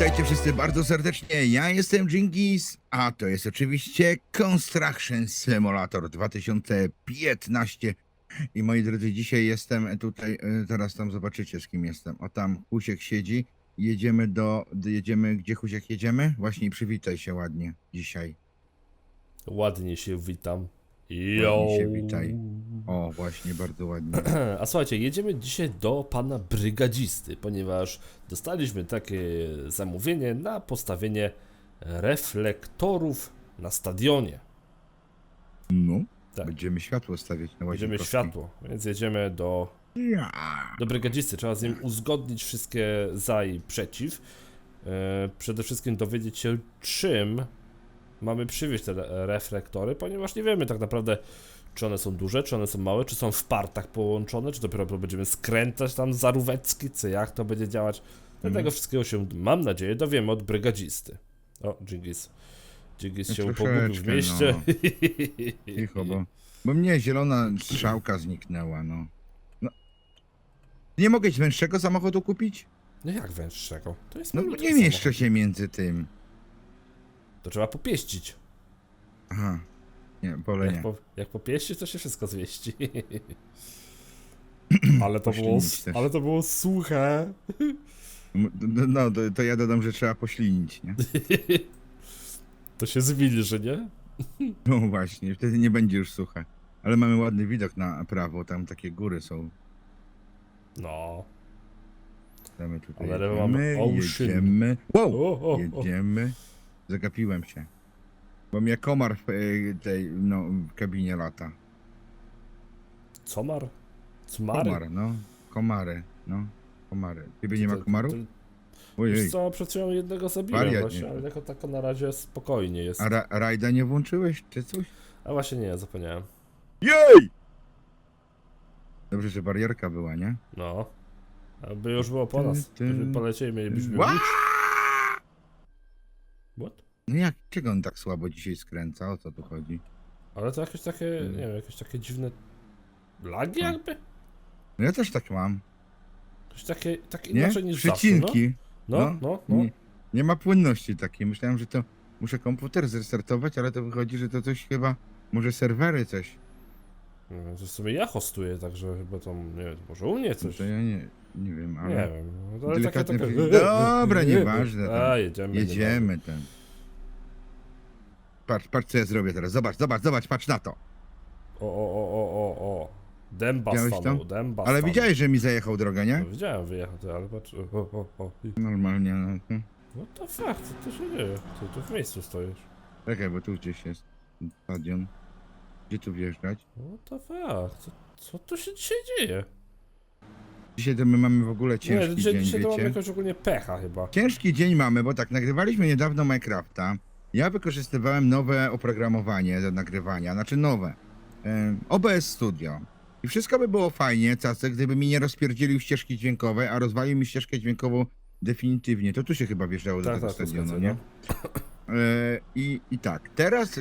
Witajcie wszyscy bardzo serdecznie. Ja jestem Jingis, a to jest oczywiście Construction Simulator 2015. I moi drodzy, dzisiaj jestem tutaj, teraz tam zobaczycie z kim jestem. O tam Husiek siedzi. Jedziemy do, jedziemy, gdzie Husiek jedziemy? Właśnie przywitaj się ładnie dzisiaj. Ładnie się witam. Się witaj. O, właśnie, bardzo ładnie. A słuchajcie, jedziemy dzisiaj do pana brygadzisty, ponieważ dostaliśmy takie zamówienie na postawienie reflektorów na stadionie. No, Tak. będziemy światło stawiać na Będziemy Łazienkowskiej. światło, więc jedziemy do, do brygadzisty. Trzeba z nim uzgodnić wszystkie za i przeciw. E, przede wszystkim dowiedzieć się, czym mamy przywieźć te re- reflektory, ponieważ nie wiemy tak naprawdę, czy one są duże, czy one są małe, czy są w partach połączone, czy dopiero będziemy skręcać tam zarówecki, czy jak to będzie działać. Mhm. Tego wszystkiego się, mam nadzieję, dowiemy od brygadzisty. O, Dżingis. Dżingis No się pogubił w mieście. Cicho, bo, bo mnie zielona strzałka zniknęła, no. no. Nie mogę węższego samochodu kupić? No jak węższego? To jest No nie mieszczę się między tym. To trzeba popieścić. Aha. Nie, wolę Jak, nie. po, jak popieścić, to się wszystko zmieści. ale to było, też. ale to było suche. No, to, to ja dodam, że trzeba poślinić, nie? To się zwilży, nie? No właśnie, wtedy nie będzie już suche. Ale mamy ładny widok na prawo, tam takie góry są. No. Damy tutaj Ale mamy jedziemy, ocean. jedziemy. Wow! O, o, o. Jedziemy. Zagapiłem się. Bo mnie komar w e, tej, no, w kabinie lata. Comar? Cmary? Komar, no. Komary, no. Komary. Ciebie nie ma To- komarów? Ojej. Wiesz co, przed chwilą jednego zabiłem Wariat właśnie, nie. ale jako tako na razie spokojnie jest. A ra rajda nie włączyłeś, czy coś? A właśnie nie, zapomniałem. Jej! Dobrze, że barierka była, nie? No. Aby już było po nas. Ty, ty. Gdyby polecieli, mielibyśmy Ła! What? No jak, czego on tak słabo dzisiaj skręca? O co tu chodzi? Ale to jakieś takie, Hmm. nie wiem, jakieś takie dziwne lagi Co? jakby? No ja też tak mam, Jakieś takie, tak nie? inaczej niż Przecinki. zawsze, no. No, no, no. Nie, nie ma płynności takiej. Myślałem, że to muszę komputer zrestartować, ale to wychodzi, że to coś chyba, może serwery coś. No, To sobie ja hostuję, także chyba tam, nie wiem, może u mnie coś. To ja nie, nie wiem, ale... Nie wiem. no, ale takie, Delikatne takie... przy- Dobra, nieważne tam. A, jedziemy. Jedziemy ten. Patrz, patrz co ja zrobię teraz. Zobacz, zobacz, zobacz, patrz na to. O, o, o, o, o, o. Dęba Widziałeś stanął, to? dęba Ale stanął. widziałeś, że mi zajechał drogę, nie? No, widziałem wyjechał, ty, ale patrz, o, o, o. I- Normalnie, no. What the fuck, co tu się dzieje? Ty tu w miejscu stoisz. Czekaj, bo tu gdzieś jest stadion. Gdzie tu wjeżdżać? What the fuck, co, co tu się dzisiaj dzieje? Dzisiaj to my mamy w ogóle ciężki nie, dzisiaj, dzień, dzisiaj to mamy wiecie? jakoś ogólnie pecha chyba. Ciężki dzień mamy, bo tak, nagrywaliśmy niedawno Minecrafta. Ja wykorzystywałem nowe oprogramowanie do nagrywania, znaczy nowe. OBS Studio. I wszystko by było fajnie, Cacek, gdyby mi nie rozpierdzielił ścieżki dźwiękowej, a rozwalił mi ścieżkę dźwiękową definitywnie. To tu się chyba wjeżdżało do Tak, tego tak, to stadionu, zgadza, nie? E, I, I tak, teraz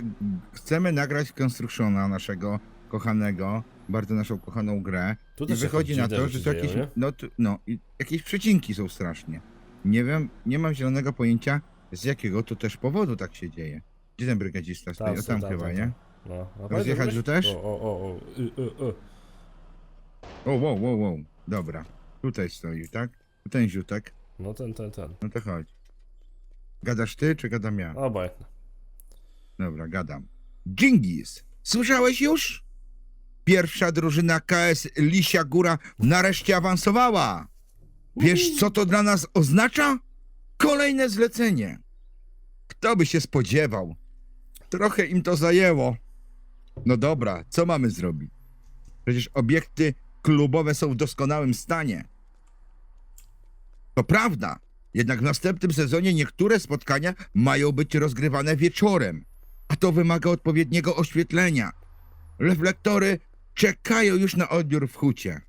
chcemy nagrać Constructiona naszego kochanego, bardzo naszą kochaną grę. Tu I też wychodzi jakieś na dziwne to, że rzeczy to dzieją, jakieś, nie? no, tu- no, i jakieś przecinki są strasznie. Nie wiem, nie mam zielonego pojęcia, z jakiego to też powodu tak się dzieje. Gdzie ten brygadzista stoi? O tam chyba, nie? No, a Rozjechać pamiętasz, tu też? O, o, o, o, y, y, y. O, wow, wow, wow. Dobra. Tutaj stoi, tak? Tu Ten ziutek. No ten, ten, ten. No to chodź. Gadasz ty, czy gadam ja? Obojętne. Dobra, gadam. Dżingis, słyszałeś już? Pierwsza drużyna KS Lisia Góra nareszcie awansowała. Wiesz, co to dla nas oznacza? Kolejne zlecenie. Kto by się spodziewał? Trochę im to zajęło. No dobra, co mamy zrobić? Przecież obiekty klubowe są w doskonałym stanie. To prawda, jednak w następnym sezonie niektóre spotkania mają być rozgrywane wieczorem, a to wymaga odpowiedniego oświetlenia. Reflektory czekają już na odbiór w hucie.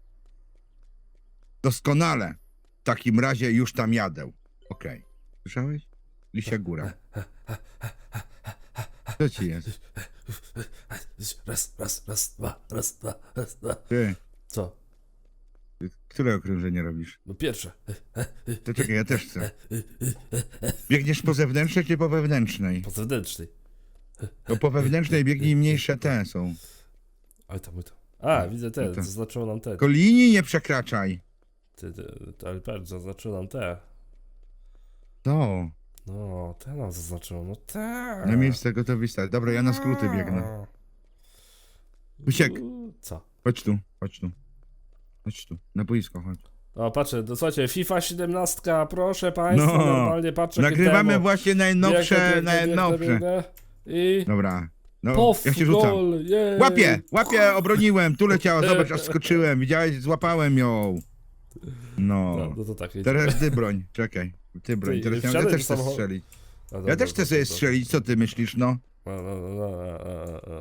Doskonale. W takim razie już tam jadę. Okej. Słyszałeś? Lisia góra. Co ci jest? Raz, raz, raz, dwa, raz, dwa, raz, dwa. Ty, Co? Które okrążenie robisz? No pierwsze. To czekaj, ja też chcę. Biegniesz po zewnętrznej czy po wewnętrznej? Po zewnętrznej. To po wewnętrznej biegnij mniejsze te są. Oj tam, oj tam. A, widzę te, No to- zaznaczyło nam te. Tylko linii nie przekraczaj. Ty, ty, ty, ale patrz, zaznaczyło nam te. To. No, te nam zaznaczyło, no te. Na miejsce gotowi stać. Dobra, ja na skróty biegnę. Uciek. Uuu, Co? Chodź tu, chodź tu. Chodź tu, na boisko chodź. O, patrzę, no, słuchajcie, FIFA 17, proszę państwa, No, normalnie patrzę. Nagrywamy demo. właśnie najnowsze, biegnę, najnowsze. biegnę, biegnę. I... Dobra. No, Pof, ja się rzucam. gol, jej. Łapię, łapię, obroniłem, tu leciała, zobacz, aż skoczyłem, widziałeś, złapałem ją. No, No, no to tak. jedziemy. teraz ty broń, czekaj, ty broń, Ty, teraz ja, ja wsiadaj też do chcę samochodu. strzelić. No, Ja dobra, też chcę dobra, sobie dobra. strzelić, co ty myślisz, no? No,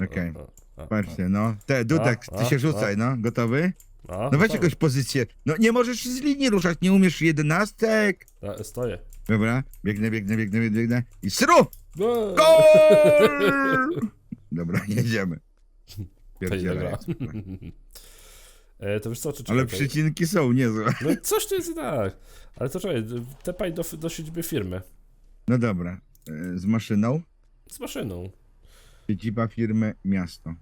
Okej. Patrzcie, no. Te, Dudek, A, ty a, się rzucaj, no, gotowy? No, No weź dobra. jakąś pozycję. No nie możesz z linii ruszać, nie umiesz jedenastek. Ja stoję. Dobra, biegnę, biegnę, biegnę, biegnę i sru! Gol! Dobra, jedziemy. Pierdzielę. E, to wiesz co, czy Ale przycinki są niezłe. No coś to jest i tak. Ale to czekaj, tepaj do, do siedziby firmy. No dobra, e, z maszyną, Z maszyną. siedziba firmy, miasto.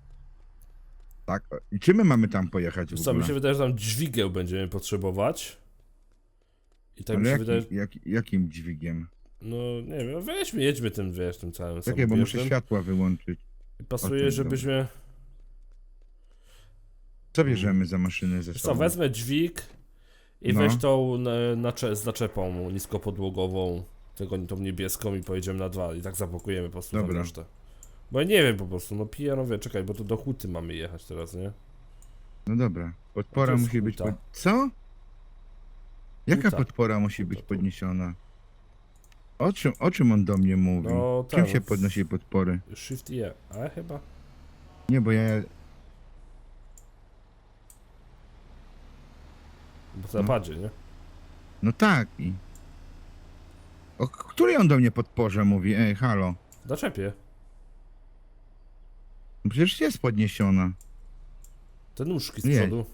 Tak, i czy my mamy tam pojechać w Wiesz mi ogóle? się wydaje, że tam dźwigieł będziemy potrzebować. I tak mi Ale się wydaje, jak, jakim dźwigiem? no nie wiem, weźmy, jedźmy tym, wiesz, tym całym Czekaj, bo muszę światła wyłączyć. Pasuje, żebyśmy... Co bierzemy za maszynę ze Wiesz co, sobą? wezmę dźwig i No. weź tą na, nacze, z naczepą niskopodłogową, tego, tą niebieską i pojedziemy na dwa i tak zablokujemy po prostu Dobra. resztę. Bo ja nie wiem po prostu, no piję, no wie, czekaj, bo to do huty mamy jechać teraz, nie? No dobra, podpora musi być... huta. Pod... Co? Jaka Huta. podpora musi Huta, być tu. podniesiona? O czym, o czym on do mnie mówi? No, czym się no, podnosi podpory? Shift E, ale chyba... Nie, bo ja... Bo to No. na padzie, nie? No tak i... O której on do mnie podporze mówi? Ej, halo. Zaczepię. No Przecież jest podniesiona. Te nóżki z Nie. przodu.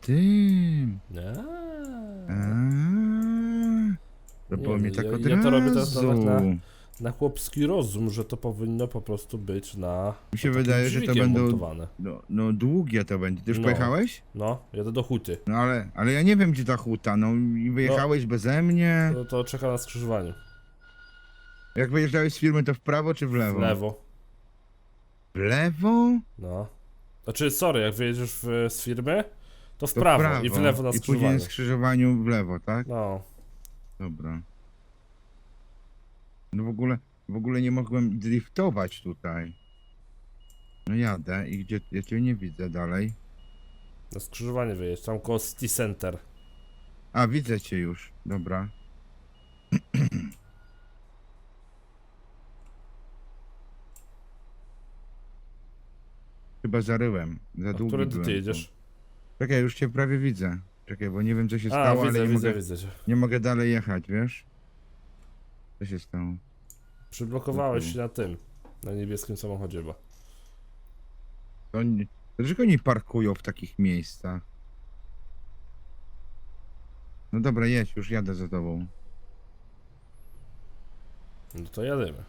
Tym... Nie, było mi no, tak ja- od ja to robię teraz razu. nawet na- Na chłopski rozum, że to powinno po prostu być na. Mi się na takim wydaje, że to dźwigiem będą... montowane. No, no długie to będzie. Ty już No. pojechałeś? No, jadę do huty. No ale, ale ja nie wiem gdzie ta huta, no i wyjechałeś beze mnie. No to czeka na skrzyżowaniu. Jak wyjeżdżałeś z firmy to w prawo czy w lewo? W lewo. W lewo? No. Znaczy, sorry, jak wyjedziesz w, z firmy, to w To prawo, i w lewo na I później skrzyżowaniu. skrzyżowaniu w lewo, tak? No. Dobra. No w ogóle, w ogóle nie mogłem driftować tutaj. No jadę i gdzie, ja cię nie widzę dalej. Na skrzyżowanie wyjeźdź, tam koło City Center. A, widzę cię już, dobra. Chyba zaryłem, za A długi który ty jedziesz? Czekaj, już cię prawie widzę. Czekaj, bo nie wiem co się A, stało, widzę, ale nie widzę, mogę, widzę nie mogę dalej jechać, wiesz? Co się stało? Przyblokowałeś Mhm. się na tym. Na niebieskim samochodzie, bo. Oni, dlaczego oni parkują w takich miejscach? No dobra, jedź, już jadę za tobą. No to jadymy.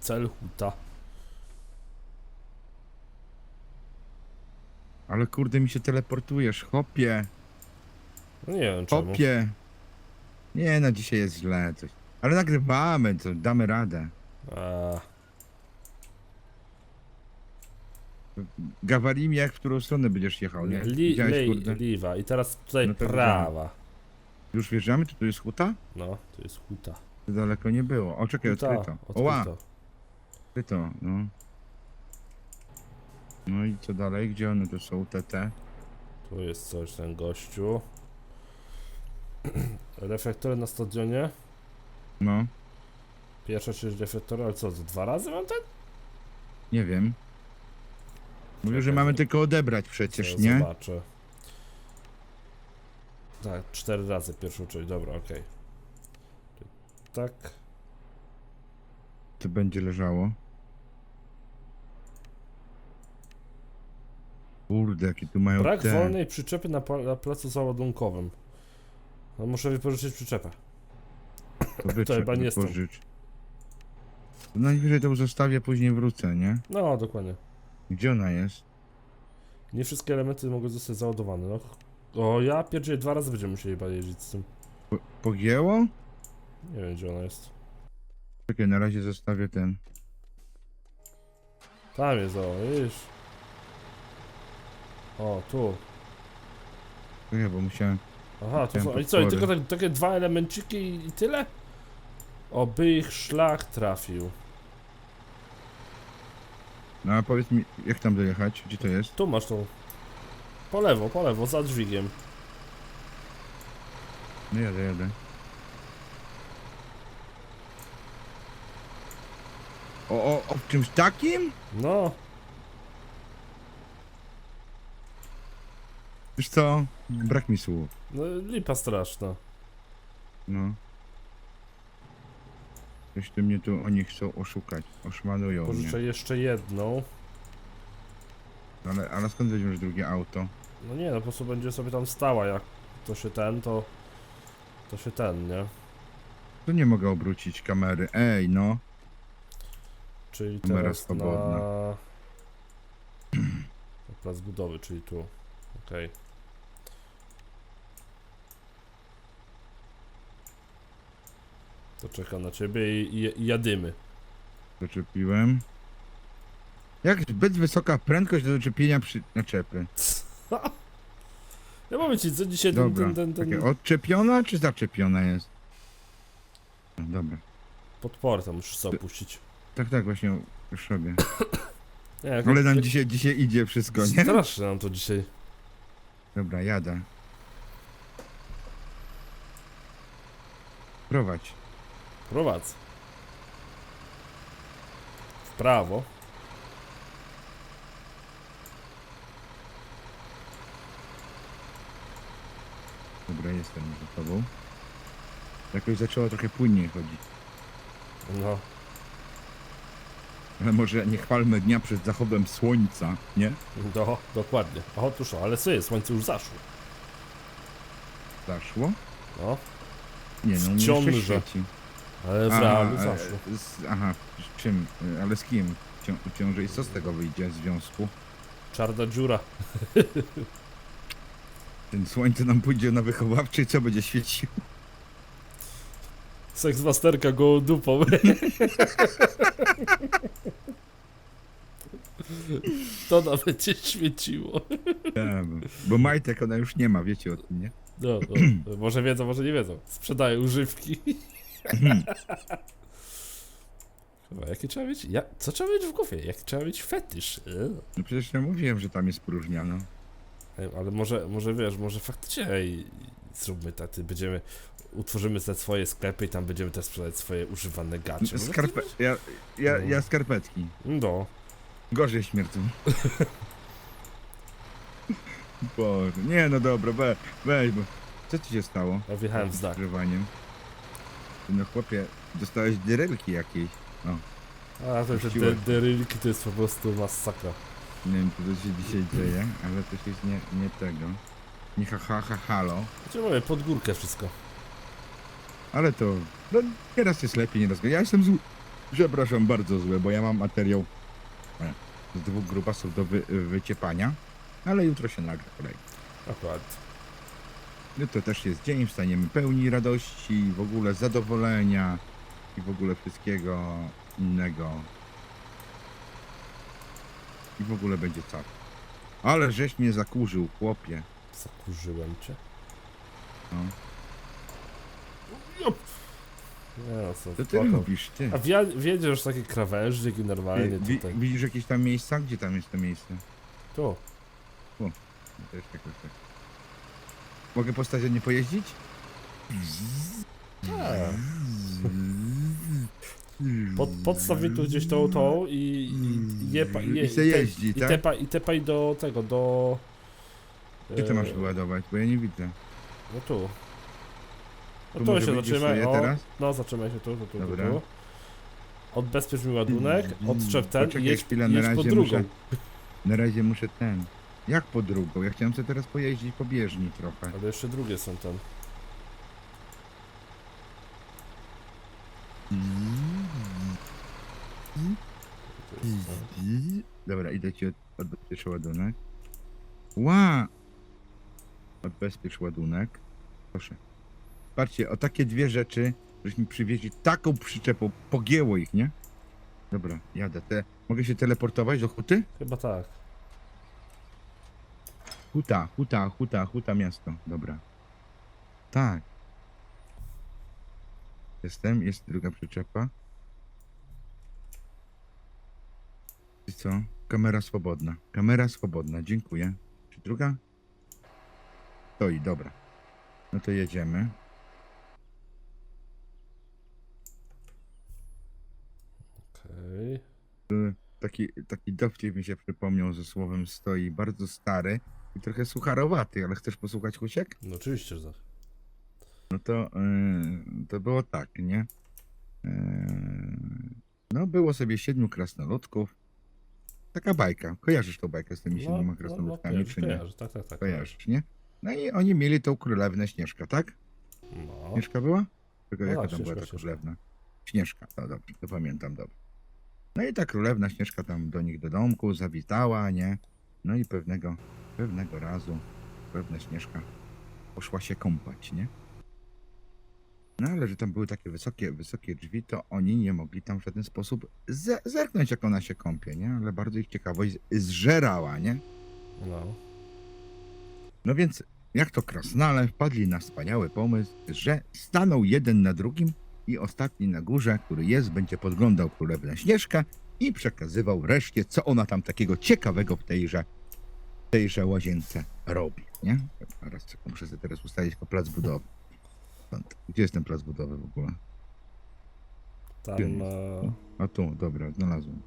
Cel huta. Ale kurde mi się teleportujesz, hopie, No nie wiem czemu. hopie. Nie no, dzisiaj jest źle coś. Ale nagrywamy, to damy radę. A, jak w którą stronę będziesz jechał, nie? li, Widziałeś, lej, kurde? liwa. I teraz tutaj No to prawa. Już wjeżdżamy, czy tu jest huta? No, to jest huta. To daleko nie było. O, czekaj, Huta, odkryto. Oła, odkryto. odkryto, no. No i co dalej? Gdzie one tu są, TT? Tu jest coś, ten gościu. Reflektory na stadionie. No, Pierwsza część reflektora, ale co, to dwa razy mam ten? nie wiem. Mówię, że Czekaj, mamy tylko odebrać przecież, nie? Zobaczę. Tak, cztery razy pierwszą część, dobra, okej. Tak, To będzie leżało. Kurde, jakie tu mają Brak te... wolnej przyczepy na, pa- na placu załadunkowym. No, muszę wypożyczyć przyczepę. To, wyczep, chyba nie stąd. wypożycz. To najwyżej to zostawię, później wrócę, nie? No, dokładnie. Gdzie ona jest? Nie wszystkie elementy mogą zostać załadowane. No. O, ja pierdzielę, dwa razy będziemy musieli chyba jeździć z tym. Po, pogięło? Nie wiem, gdzie ona jest. Czekaj, na razie zostawię ten. Tam jest, o, widzisz. O, tu. Czekaj, bo musiałem... Aha, to są, i co, i tylko tak, takie dwa elemenciki i, i tyle? Oby ich szlak trafił. No a powiedz mi, jak tam dojechać? Gdzie to jest? Tu masz tą. Po lewo, po lewo, za dźwigiem. No jadę, jadę. O, o, o czymś takim? No, Wiesz co? Brak mi słów. no lipa straszna. No. Coś ty mnie tu, oni chcą oszukać. Oszmanują mnie. Pożyczę jeszcze jedną. Ale, ale skąd weźmiesz drugie auto? No nie, no po prostu będzie sobie tam stała, jak to się ten, to... To się ten, nie? Tu nie mogę obrócić kamery. Ej, no. Czyli Kamera teraz swobodna. na... na plac budowy, czyli tu. Okej. To czekam na ciebie i, i, i jadymy. Doczepiłem. Jak zbyt wysoka prędkość do doczepienia przy naczepy? Ja mówię ci, co dzisiaj ten, Dobra. ten, ten, ten Takie odczepiona czy zaczepiona jest? No, dobra. podporę tam musisz sobie opuścić. Tak, tak, właśnie już robię. Nie, Ale nam dzisiaj, dzisiaj idzie wszystko, nie? Strasznie nam to dzisiaj. Dobra, jadę. Prowadź. Prowadzę. W prawo. Dobra, jestem za tobą. Jakoś zaczęło trochę płynniej chodzić. No. Ale może nie chwalmy dnia przed zachodem słońca, nie? Do, dokładnie. Otóż, ale co jest? Słońce już zaszło. Zaszło? No. Nie, no Ciąże. jeszcze świeci. Ale w A, realu e, z, aha, z czym? E, Ale z kim? Cią, ciąże i co z tego wyjdzie w związku? Czarna dziura. Ten słońce nam pójdzie na wychowawczy i co będzie świecił? Seks masterka gołą dupą. To nam będzie świeciło. Ja, bo, bo majtek ona już nie ma, wiecie o tym, nie? No, no, może wiedzą, może nie wiedzą. Sprzedają używki. Chyba, jaki trzeba mieć? Ja, co trzeba mieć w głowie? Jaki trzeba mieć fetysz? E? No przecież ja mówiłem, że tam jest próżnia, no. Ej, ale może, może wiesz, może faktycznie ej, zróbmy taty, będziemy, utworzymy te swoje sklepy i tam będziemy też sprzedać swoje używane. Może Skarpe... Ja, ja, No. ja skarpetki. No, Gorzej śmierdzą. Boże, nie no dobra, we, weź, bo... Co ci się stało? ja wjechałem w z znak. Grzewaniem? No chłopie, dostałeś dyrelki jakiejś. A to te, Puściło te to jest po prostu masakra. Nie wiem, co to się dzisiaj dzieje, ale to jest nie, nie tego. Nie ha, ha, ha, halo. Znaczy mówię, pod górkę wszystko. Ale to, no nieraz jest lepiej, nieraz gorzej. Ja jestem zły, przepraszam, bardzo zły, bo ja mam materiał e, z dwóch grubasów do wy, wyciepania, ale jutro się nagra kolej. Akurat. No to też jest dzień, wstaniemy pełni radości, w ogóle zadowolenia i w ogóle wszystkiego innego. I w ogóle będzie co. Ale żeś mnie zakurzył, chłopie. Zakurzyłem cię. No. Nie no, co, To ty spoko. lubisz, ty. A wia- wiedziesz taki krawężnik i normalnie Wi- tutaj. widzisz jakieś tam miejsca? Gdzie tam jest to miejsce? Tu. No Też jakoś tak. Mogę po stadionie pojeździć? Tak. Pod, podstaw mi tu gdzieś tą, tą i, i, je, pa- je, I se jeździ, i, tak? tepa, I tepaj do tego, do... Gdzie ty masz e, wyładować? Bo ja nie widzę. No tu. No Tu tu może się zatrzymaj, teraz? no zatrzymaj się tu, tu, tu, tu, Dobra. tu. Odbezpiecz mi ładunek, odczep ten Poczekaj i jedź, chwilę, na jedź po razie drugą. muszę- Na razie muszę ten. Jak po drugą? Ja chciałem sobie teraz pojeździć po bieżni trochę. Ale jeszcze drugie są tam. To jest to. Dobra, idę ci od, odbezpiecz ładunek. Ła! Odbezpiecz ładunek. Proszę. Patrzcie, o takie dwie rzeczy, żeśmy przywieźli taką przyczepą, pogięło ich, nie? Dobra, jadę. Te, mogę się teleportować do huty? Chyba tak. Huta, huta, huta, huta miasto. Dobra. Tak. Jestem, jest druga przyczepa. I co? Kamera swobodna. Kamera swobodna, dziękuję. Czy druga? Stoi, dobra. No to jedziemy. Okej. Y, Taki, taki dowcip mi się przypomniał ze słowem stoi. Bardzo stary i trochę sucharowaty, ale chcesz posłuchać Husiek? No oczywiście, że tak. No to, yy, to było tak, nie? Yy, no, było sobie siedmiu krasnoludków. Taka bajka. Kojarzysz tą bajkę z tymi siedmioma krasnoludkami, kojarzę, czy nie? kojarzę, tak, tak, tak. Kojarzysz, nie? No i oni mieli tą królewnę Śnieżka, tak? No. Śnieżka była? Tylko No jaka tak, tam była ta Śnieżka, królewna? Śnieżka, to dobrze, to pamiętam dobrze. No i ta królewna Śnieżka tam do nich do domku zawitała, nie? No i pewnego, pewnego razu pewna Śnieżka poszła się kąpać, nie? No ale że tam były takie wysokie, wysokie drzwi, to oni nie mogli tam w żaden sposób ze zerknąć, jak ona się kąpie, nie? Ale bardzo ich ciekawość zżerała, nie? no. No więc, jak to krasnale, wpadli na wspaniały pomysł, że staną jeden na drugim i ostatni na górze, który jest, będzie podglądał królewnę Śnieżkę i przekazywał reszcie, co ona tam takiego ciekawego w tejże, tejże łazience robi, nie? Teraz czekam, muszę sobie teraz ustalić jako plac budowy. Gdzie jest ten plac budowy w ogóle? Tam. E, A tu, dobra, znalazłem.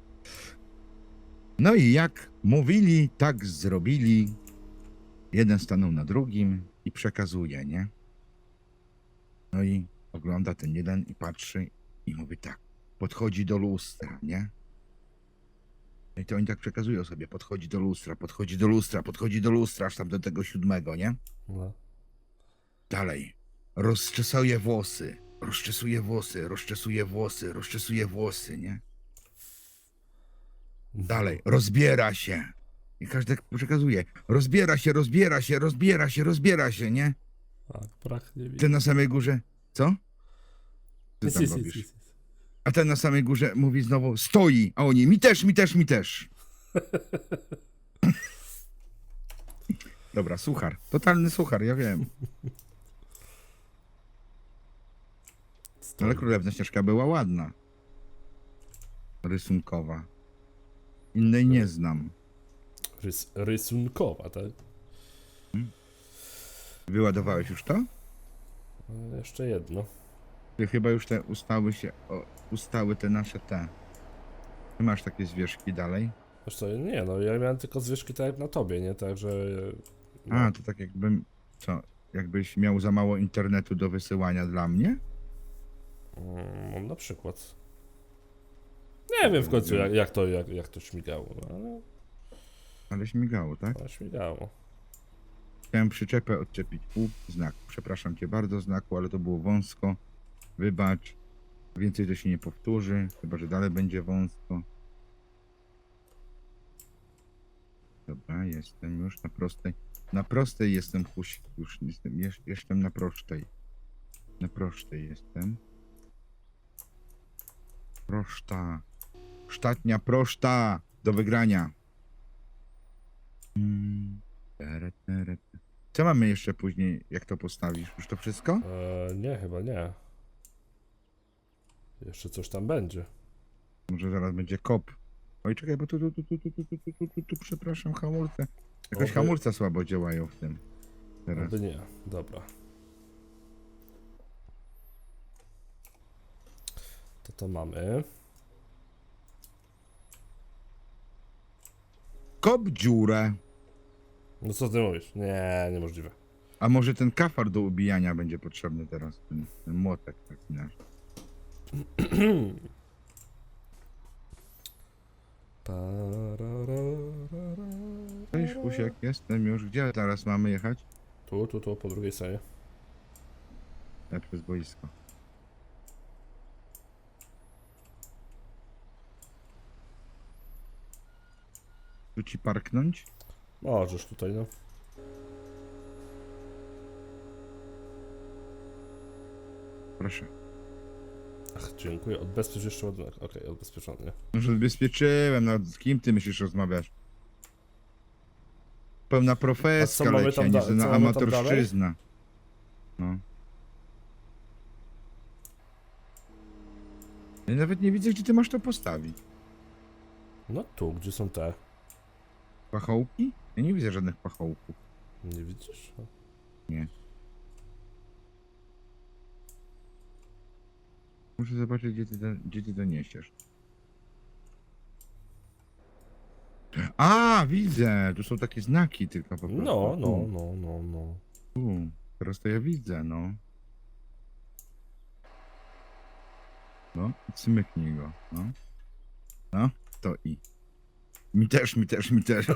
No i jak mówili, tak zrobili. Jeden stanął na drugim i przekazuje, nie? No i ogląda ten jeden i patrzy i mówi tak. Podchodzi do lustra, nie? No i to oni tak przekazują sobie. Podchodzi do lustra, podchodzi do lustra, podchodzi do lustra, aż tam do tego siódmego, nie? no. Dalej. Rozczesuje włosy. Rozczesuje włosy, rozczesuje włosy, rozczesuje włosy, nie? Dalej. Rozbiera się. I każdy tak przekazuje. Rozbiera się, rozbiera się, rozbiera się, rozbiera się, nie? Tak, braknie mi. Ten na samej górze. Co? Ty tam robisz. A ten na samej górze mówi znowu stoi, a oni mi też, mi też, mi też. Dobra, suchar. Totalny suchar, ja wiem. Ale królewna ścieżka była ładna. Rysunkowa. Innej nie znam. Rys, rysunkowa, tak? Wyładowałeś już to? E, Jeszcze jedno. Ty chyba już te ustały się, o, ustały te nasze te. Ty masz takie zwierzki dalej? Wiesz co, nie no, ja miałem tylko zwyżki tak jak na tobie, nie? Także... No, A, to tak jakbym, co, jakbyś miał za mało internetu do wysyłania dla mnie? mm, na przykład. Nie wiem w końcu jak, jak to, jak, jak to śmigało, no, ale, Ale śmigało, tak? ale śmigało. Chciałem przyczepę odczepić. U, znak. Przepraszam cię bardzo, znaku, ale to było wąsko. Wybacz. Więcej to się nie powtórzy, chyba że dalej będzie wąsko. Dobra, jestem już na prostej. Na prostej jestem huś. Już jestem, jestem na prostej. Na prostej jestem. Proszta. Sztatnia proszta do wygrania. Mm. Te. Co mamy jeszcze później, jak to postawisz? Już to wszystko? E, nie, chyba nie. Jeszcze coś tam będzie. Może zaraz będzie kop. Oj, czekaj, bo tu, tu, tu, tu, tu, tu, tu, tu, tu, tu, tu przepraszam, hamulce. Jakoś Oby- hamulce słabo działają w tym. Teraz. Albo nie, dobra. To to mamy. Kop dziurę. No co ty mówisz? Nie, niemożliwe. A może ten kafar do ubijania będzie potrzebny teraz? Ten, ten młotek nasz. Cześć, Husiek, jestem już. Gdzie teraz mamy jechać? Tu, tu, tu, po drugiej stronie. Ja przez boisko. Tu ci parknąć? Możesz tutaj, no. Proszę. Ach, dziękuję. Odbezpiecz jeszcze ładunek. Okej, odbezpieczony. Już odbezpieczyłem, no z kim ty myślisz rozmawiasz? Pełna profeska mamy leci, tam a nie da- że co na mamy tam dalej? amatorszczyzna. No. Ja nawet nie widzę, gdzie ty masz to postawić. No tu, gdzie są te? Pachołki? Ja nie widzę żadnych pachołków. Nie widzisz? No. Nie. Muszę zobaczyć, gdzie ty, do- gdzie ty doniesiesz. A, widzę! Tu są takie znaki tylko po prostu. No, no, no, no, no. Tu. Teraz to ja widzę, no. No, cmyknij go, no. No, to i. Mi też, mi też, mi też.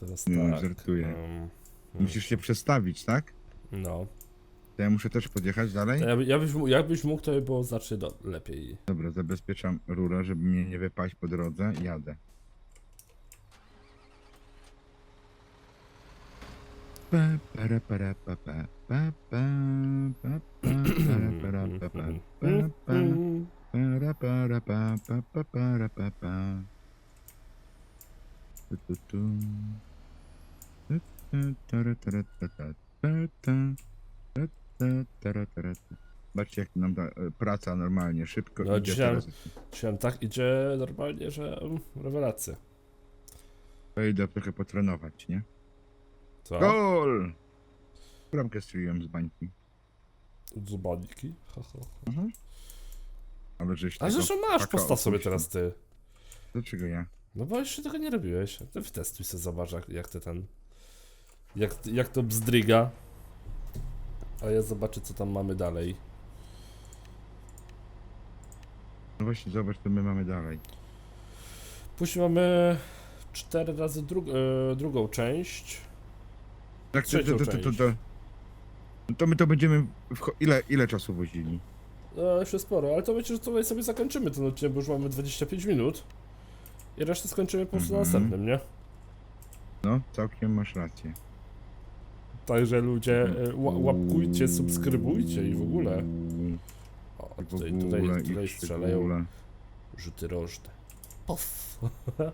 Teraz Nie, tak. żartuję. em, Musisz się przestawić, tak? No. To ja muszę też podjechać dalej? To Ja, by- ja byś, mógł- jakbyś mógł, to by było znacznie do, lepiej. Dobra, zabezpieczam rurę, żeby mnie nie wypaść po drodze. Jadę. Pa, para, para, pa, pa, pa, pa, pa, pa, para, para, pa, pa, pa, pa, para, para, pa, pa, pa, para, pa, pa. Tu, tu, tu. Tu, tu, tara, tara, ta, ta, ta, ta. Ta, Zobaczcie, jak nam ta e, praca normalnie szybko No, idzie dzisiaj- teraz. Dzisiaj tak idzie normalnie, że um, rewelacja. Wejdę trochę potrenować, nie? Co? Gol! Bramkę strzeliłem z bańki. Z bańki? Ha, ha, ha. Ale żeś A zresztą masz, postaw sobie teraz ty. Dlaczego ja? No bo jeszcze tego nie robiłeś. Ty wtestuj sobie, zobacz jak, jak ty ten... Jak, jak to bzdryga. A ja zobaczę co tam mamy dalej. No właśnie, zobacz, co my mamy dalej. Później mamy cztery razy dru e, drugą część. Tak, to, to, to, to, to, to, to my to będziemy... Ile, ile czasu wozili? No jeszcze sporo, ale to myślę, że tutaj sobie zakończymy ten odcinek, bo już mamy 25 minut. I resztę skończymy po prostu na Mhm. następnym, nie? No, całkiem masz rację. Także ludzie, e, ła- łapkujcie, subskrybujcie i w ogóle. O, tutaj, tutaj, tutaj strzelają rzuty rożne. Pof.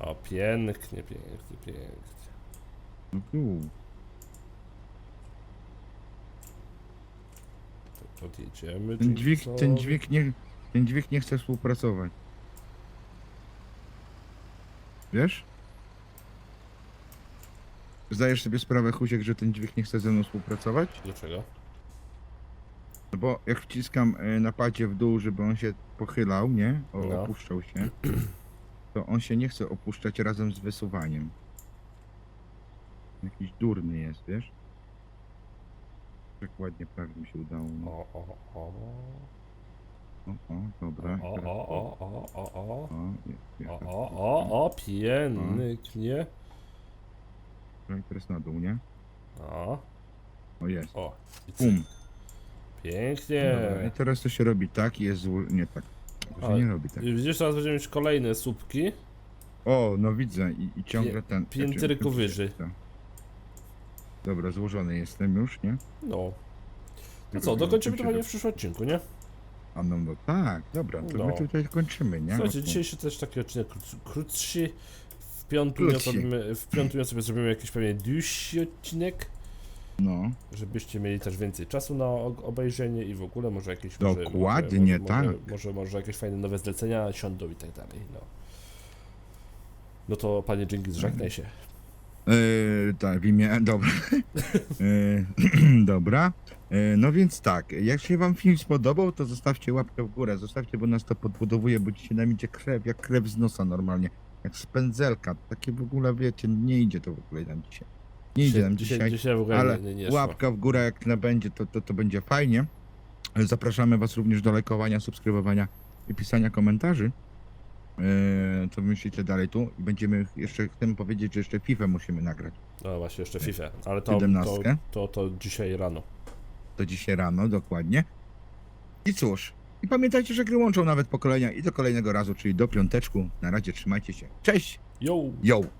O, pięknie, pięknie, pięknie. Podjedziemy. Ten dźwig, ten sobie. dźwig nie... Ten dźwig nie chce współpracować. Wiesz? Zdajesz sobie sprawę, Husiek, że ten dźwig nie chce ze mną współpracować? Dlaczego? No bo jak wciskam e, na padzie w dół, żeby on się pochylał, nie? O, No. Opuszczał się. To on się nie chce opuszczać razem z wysuwaniem. Jakiś durny jest, wiesz? Tak ładnie prawie mi się udało. No. O, o, o. O, o, dobra. O, teraz o, o, o, o, o. O, je- je- O, o, o, o, pięknie. I teraz na dół, nie? O, O, jest. o. I. Pum. Pięknie. Dobra, I teraz to się robi tak i jest zło... Nie tak. To się Ale- nie robi tak. I widzisz, teraz będziemy mieć kolejne słupki. O, no widzę i, i ciągle ten... piętryku znaczy, wyżej. to. Dobra, złożony jestem już, nie? No. No co, dokończymy to się pewnie w przyszłym odcinku, nie? A no, no tak, dobra, to No. my tutaj kończymy, nie? Słuchajcie, No to- dzisiejszy też taki odcinek krótszy- krótszy. W piątym sobie, w piątym dniu sobie zrobimy jakiś pewnie dłuższy odcinek, No, żebyście mieli też więcej czasu na obejrzenie i w ogóle może jakieś Dokładnie, może, tak. Może, może, może jakieś fajne nowe zlecenia siądą i tak dalej, no. No to panie Dżingis, żegnaj się. Yy, tak, w imię, dobra. Yy, dobra. Yy, no więc tak, jak się wam film spodobał, to zostawcie łapkę w górę, zostawcie, bo nas to podbudowuje, bo dzisiaj nam idzie krew, jak krew z nosa normalnie, jak z pędzelka, takie w ogóle, wiecie, nie idzie to w ogóle nam dzisiaj. Nie idzie nam dzisiaj, dzisiaj, dzisiaj w ogóle ale nie, nie, szło. łapka w górę jak na będzie, to, to, to będzie fajnie. Zapraszamy was również do lajkowania, subskrybowania i pisania komentarzy. Yy, co myślicie dalej tu? I będziemy jeszcze, chcemy powiedzieć, że jeszcze FIFA musimy nagrać. No właśnie, jeszcze FIFA, ale to, to, 17. to, to dzisiaj rano. To dzisiaj rano, dokładnie. I cóż, i pamiętajcie, że gry łączą nawet pokolenia i do kolejnego razu, czyli do piąteczku. Na razie trzymajcie się. Cześć! Yo! Yo!